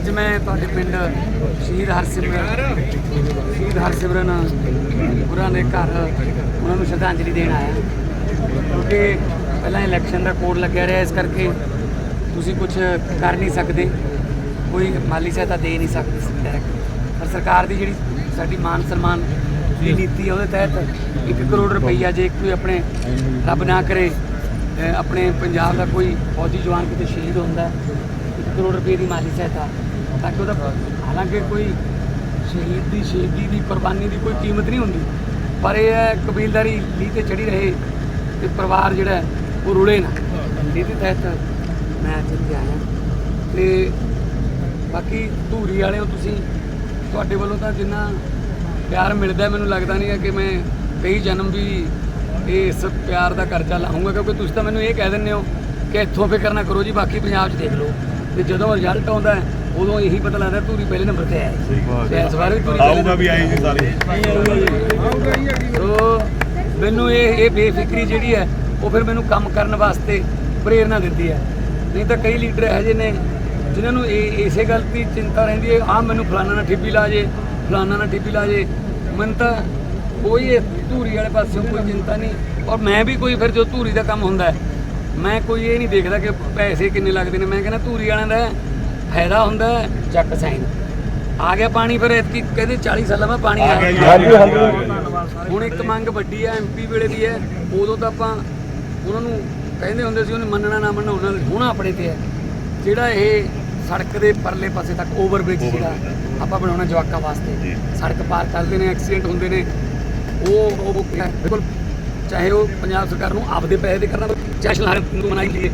ਅੱਜ ਮੈਂ ਤੁਹਾਡੇ ਪਿੰਡ ਸ਼ਹੀਦ ਹਰਸਿਮਰਨ ਸ਼ਹੀਦ ਹਰਸਿਮਰਨ ਉਹਨਾਂ ਦੇ ਘਰ ਉਹਨਾਂ ਨੂੰ ਸ਼ਰਧਾਂਜਲੀ ਦੇਣ ਆਇਆ। ਕਿਉਂਕਿ ਪਹਿਲਾਂ ਇਲੈਕਸ਼ਨ ਦਾ ਕੋਡ ਲੱਗਿਆ ਰਿਹਾ, ਇਸ ਕਰਕੇ ਤੁਸੀਂ ਕੁਝ ਕਰ ਨਹੀਂ ਸਕਦੇ। ਕੋਈ ਮਾਲੀ ਸਹਾਇਤਾ ਦੇ ਨਹੀਂ ਸਕਦੇ ਡਾਇਰੈਕਟ ਪਰ ਸਰਕਾਰ ਦੀ ਜਿਹੜੀ ਸਾਡੀ ਮਾਨ ਸਨਮਾਨ ਦੀ ਨੀਤੀ ਹੈ ਉਹਦੇ ਤਹਿਤ 1 ਕਰੋੜ ਰੁਪਈਆ ਜੇ ਕੋਈ ਆਪਣੇ ਰੱਬ ਨਾ ਕਰੇ ਆਪਣੇ ਪੰਜਾਬ ਦਾ ਕੋਈ ਫੌਜੀ ਜਵਾਨ ਕਿਤੇ ਸ਼ਹੀਦ ਹੁੰਦਾ ਹੈ 1 ਕਰੋੜ ਰੁਪਏ ਦੀ ਮਾਲੀ ਸਹਾਇਤਾ ਤਾਂ ਕਿ ਉਹਦਾ ਹਾਲਾਂਕਿ ਕੋਈ ਸ਼ਹੀਦ ਦੀ ਸ਼ਹੀਦੀ ਦੀ ਕੁਰਬਾਨੀ ਦੀ ਕੋਈ ਕੀਮਤ ਨਹੀਂ ਹੁੰਦੀ। ਪਰ ਇਹ ਹੈ ਕਬੀਲਦਾਰੀ ਲੀਹ ਤੇ ਚੜੀ ਰਹੇ ਤੇ ਪਰਿਵਾਰ ਜਿਹੜਾ ਉਹ ਰੁਲੇ ਨਾ। ਇਹਦੇ ਤਹਿਤ ਮੈਂ ਅੱਜ ਇੱਥੇ ਆਇਆ। ਤੇ ਬਾਕੀ ਧੂਰੀ ਵਾਲਿਓ ਤੁਸੀਂ ਤੁਹਾਡੇ ਵੱਲੋਂ ਤਾਂ ਜਿੰਨਾ ਪਿਆਰ ਮਿਲਦਾ ਮੈਨੂੰ ਲੱਗਦਾ ਨਹੀਂ ਹੈ ਕਿ ਮੈਂ ਕਈ ਜਨਮ ਵੀ ਇਸ ਪਿਆਰ ਦਾ ਕਰਜ਼ਾ ਲਾਉਂਗਾ ਕਿਉਂਕਿ ਤੁਸੀਂ ਤਾਂ ਮੈਨੂੰ ਇਹ ਕਹਿ ਦਿੰਦੇ ਹੋ ਕਿ ਇੱਥੋਂ ਫਿਕਰ ਨਾ ਕਰੋ ਜੀ ਬਾਕੀ ਪੰਜਾਬ 'ਚ ਦੇਖ ਲਓ। ਤੇ ਜਦੋਂ ਰਿਜ਼ਲਟ ਆਉਂਦਾ ਹੈ, ਉਦੋਂ ਇਹੀ ਪਤਾ ਲੱਗਦਾ ਧੂਰੀ ਪਹਿਲੇ ਨੰਬਰ ਤੇ ਹੈ। ਤੇ ਇਸ ਵਾਰ ਵੀ ਧੂਰੀ ਆਊਗਾ ਵੀ ਆਈ ਜੀ ਸਾਰੇ। ਸੋ। ਮੈਨੂੰ ਇਹ ਇਹ ਬੇਫਿਕਰੀ ਜਿਹੜੀ ਹੈ ਉਹ ਫਿਰ ਮੈਨੂੰ ਕੰਮ ਕਰਨ ਵਾਸਤੇ ਪ੍ਰੇਰਣਾ ਦਿੰਦੀ ਹੈ। ਨਹੀਂ ਤਾਂ ਕਈ ਲੀਡਰ ਇਹੋ ਜਿਹੇ ਨੇ ਜਿਨ੍ਹਾਂ ਨੂੰ ਇਹ ਇਸੇ ਗੱਲ ਦੀ ਚਿੰਤਾ ਰਹਿੰਦੀ ਹੈ ਆ ਮੈਨੂੰ ਫਲਾਣਾ ਨਾ ਠਿੱਬੀ ਲਾ ਜੇ ਫਲਾਣਾ ਨਾ ਠਿੱਬੀ ਲਾ ਜੇ। ਮੈਨੂੰ ਤਾਂ ਕੋਈ ਇਹ ਧੂਰੀ ਵਾਲੇ ਪਾਸਿਓਂ ਕੋਈ ਚਿੰਤਾ ਨਹੀਂ। ਔਰ ਮੈਂ ਵੀ ਕੋਈ ਫਿਰ ਜੋ ਧੂਰੀ ਦਾ ਕੰਮ ਹੁੰਦਾ ਮੈਂ ਕੋਈ ਇਹ ਨਹੀਂ ਦੇਖਦਾ ਕਿ ਪੈਸੇ ਕਿੰਨੇ ਲੱਗਦੇ ਨੇ। ਮੈਂ ਕਹਿੰਦਾ ਧੂਰੀ ਵਾਲਿਆਂ ਦਾ ਫਾਇਦਾ ਹੁੰਦਾ ਹੈ ਚੱਕ ਸਾਈਨ ਆ ਗਿਆ ਪਾਣੀ ਫਿਰ ਇਤਕੀ ਕਹਿੰਦੇ 40 ਸਾਲਾਂ ਬਾਅਦ ਪਾਣੀ ਆ ਆ ਗਿਆ। ਹਾਂਜੀ, ਹਾਂਜੀ। ਹੁਣ ਇੱਕ ਮੰਗ ਵੱਡੀ ਹੈ ਐਮਪੀ ਵੇਲੇ ਦੀ ਹੈ। ਉਦੋਂ ਤਾਂ ਆਪਾਂ ਉਹਨਾਂ ਨੂੰ ਕਹਿੰਦੇ ਹੁੰਦੇ ਸੀ ਉਹਨੇ ਮੰਨਣਾ ਨਾ ਮੰਨਣਾ ਉਹਨਾਂ ਦੇ ਹੁਣ ਆਪਣੇ ਤੇ ਹੈ। ਜਿਹੜਾ ਇਹ ਸੜਕ ਦੇ ਪਰਲੇ ਪਾਸੇ ਤੱਕ ਓਵਰਬ੍ਰਿਜ ਜਿਹੜਾ ਆਪਾਂ ਬਣਾਉਣਾ ਜਵਾਕਾਂ ਵਾਸਤੇ। ਸੜਕ ਪਾਰ ਕਰਦੇ ਨੇ ਐਕਸੀਡੈਂਟ ਹੁੰਦੇ ਨੇ। ਉਹ ਉਹ ਬਿਲਕੁਲ ਚਾਹੇ ਉਹ ਪੰਜਾਬ ਸਰਕਾਰ ਨੂੰ ਆਪਦੇ ਪੈਸੇ ਦੇ ਕਰਨਾ ਚਾਹੇ ਸ਼ਲਾਘਾ ਨੂੰ ਮਨਾਈ ਲਈਏ